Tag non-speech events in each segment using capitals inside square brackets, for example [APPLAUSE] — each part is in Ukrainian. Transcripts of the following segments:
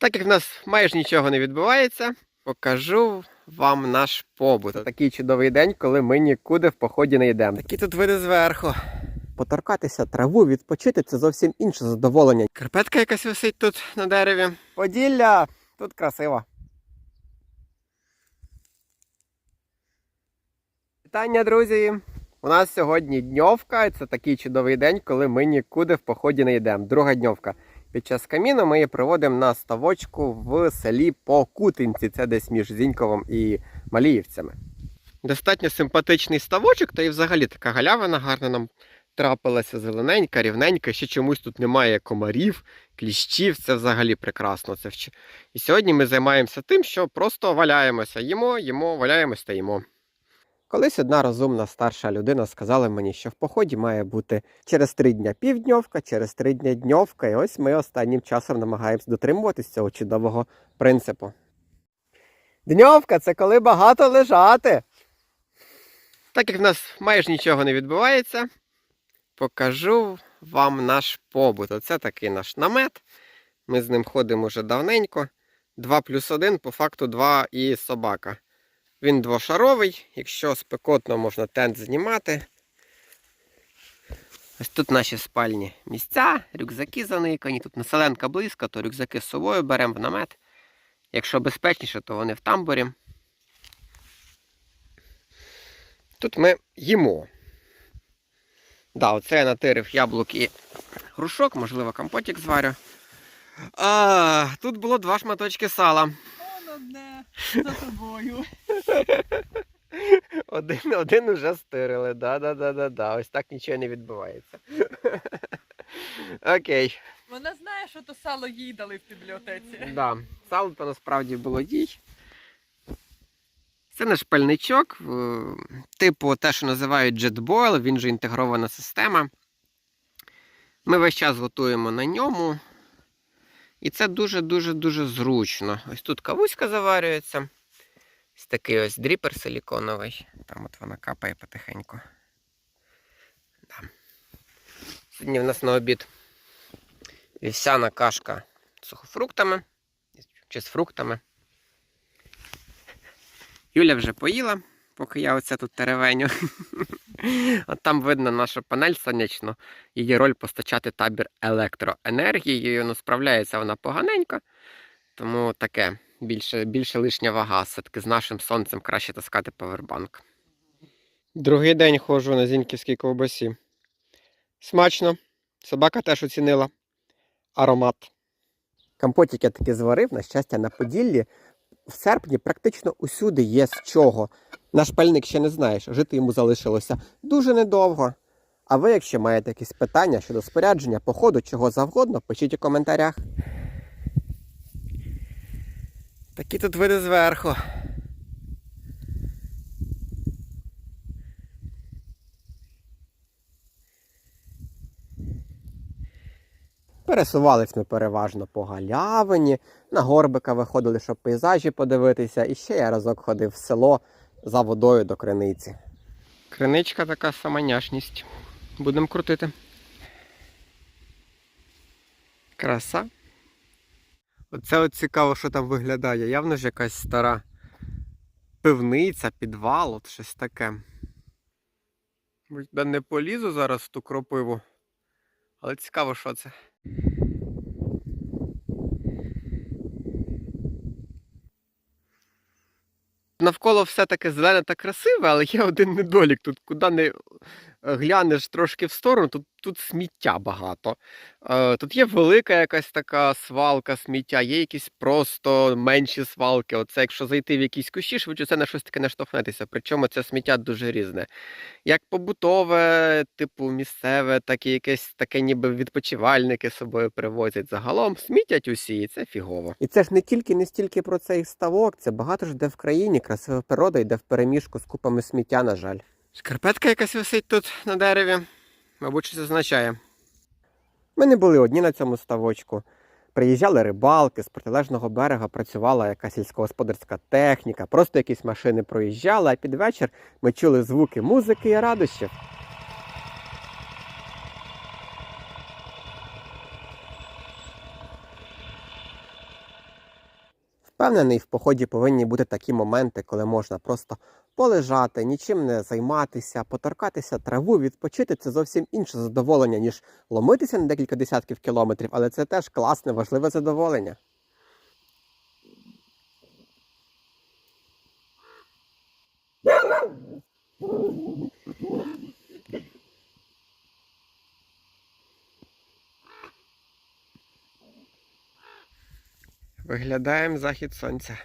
Так як в нас майже нічого не відбувається, покажу вам наш побут. Такий чудовий день, коли ми нікуди в поході не йдемо. Такі тут види зверху. Поторкатися траву, відпочити це зовсім інше задоволення. Карпетка якась висить тут на дереві. Поділля! Тут красиво. Вітання, друзі! У нас сьогодні дньовка, це такий чудовий день, коли ми нікуди в поході не йдемо. Друга дньовка. Під час каміну ми її проводимо на ставочку в селі Покутинці. Це десь між Зіньковом і Маліївцями. Достатньо симпатичний ставочок, та і взагалі така галявина гарна нам трапилася, зелененька, рівненька. Ще чомусь тут немає комарів, кліщів. Це взагалі прекрасно. Це вч... І сьогодні ми займаємося тим, що просто валяємося. Їмо, їмо, валяємось та їмо. Колись одна розумна старша людина сказала мені, що в поході має бути через три дня півдньовка, через три дня дньовка. І ось ми останнім часом намагаємось дотримуватись цього чудового принципу. Дньовка це коли багато лежати. Так як в нас майже нічого не відбувається, покажу вам наш побут. Оце такий наш намет. Ми з ним ходимо вже давненько. 2 плюс 1, по факту 2 і собака. Він двошаровий, якщо спекотно можна тент знімати. Ось тут наші спальні місця, рюкзаки заникані. Тут населенка близько, то рюкзаки з собою беремо в намет. Якщо безпечніше, то вони в тамбурі. Тут ми їмо. Да, оце я натирив яблук і грушок, можливо, компотик зварю. А, тут було два шматочки сала. [LAUGHS] За тобою. [LAUGHS] Один, один уже стирили. Да, да, да, да, да. Ось так нічого не відбувається. [LAUGHS] Окей. Вона знає, що то сало їй дали в бібліотеці. Да. Сало то насправді було дій. Це наш пальничок, типу те, що називають JetBoil, він же інтегрована система. Ми весь час готуємо на ньому. І це дуже-дуже-дуже зручно. Ось тут кавуська заварюється. Ось такий ось дріпер силіконовий. Там от вона капає потихеньку. Да. Сьогодні в нас на обід вівсяна кашка з сухофруктами чи з фруктами. Юля вже поїла, поки я оце тут теревеню. [LAUGHS] От там видно нашу панель сонячну, її роль постачати табір електроенергією. Ну, справляється вона поганенько, тому таке більше, більше лишня вага. Все-таки з нашим сонцем краще таскати павербанк. Другий день ходжу на зіньківській ковбасі. Смачно. Собака теж оцінила. Аромат. Компотик я таки зварив, на щастя, на Поділлі. В серпні практично усюди є з чого. Наш пальник ще не знаєш, жити йому залишилося дуже недовго. А ви, якщо маєте якісь питання щодо спорядження, походу, чого завгодно, пишіть у коментарях. Такі тут види зверху. Пересувались ми переважно по галявині, на горбика виходили, щоб пейзажі подивитися, і ще я разок ходив в село за водою до криниці. Криничка така самоняшність. Будемо крутити. Краса. Оце от цікаво, що там виглядає. Явно ж якась стара пивниця, підвал, от щось таке. Я не полізу зараз в ту кропиву, але цікаво, що це. Навколо все таке зелене та красиве, але є один недолік. Тут куди не глянеш трошки в сторону, тут, тут сміття багато. Е, Тут є велика якась така свалка сміття, є якісь просто менші свалки. Оце якщо зайти в якісь кущі, швидше це на щось таке наштовхнетися. Причому це сміття дуже різне. Як побутове, типу місцеве, так і якесь таке, ніби відпочивальники з собою привозять. Загалом смітять усі, і це фігово. І це ж не тільки не стільки про цей ставок, це багато ж де в країні красива природа йде в переміжку з купами сміття, на жаль. Шкарпетка якась висить тут на дереві. Мабуть, щось означає. Ми не були одні на цьому ставочку. Приїжджали рибалки, з протилежного берега працювала якась сільськогосподарська техніка, просто якісь машини проїжджали, а під вечір ми чули звуки музики і радощів. Впевнений, в поході повинні бути такі моменти, коли можна просто полежати, нічим не займатися, поторкатися траву, відпочити це зовсім інше задоволення, ніж ломитися на декілька десятків кілометрів, але це теж класне, важливе задоволення. Виглядаємо захід сонця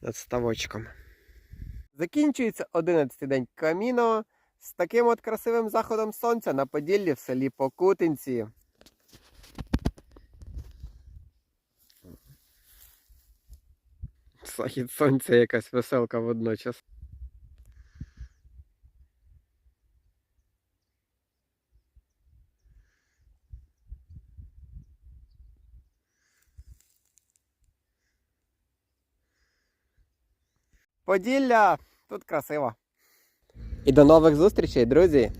над ставочком. Закінчується 11-й день каміно з таким от красивим заходом сонця на Поділлі в селі Покутинці. Захід сонця якась веселка водночас. Поділля! Тут красиво. І до нових зустрічей, друзі!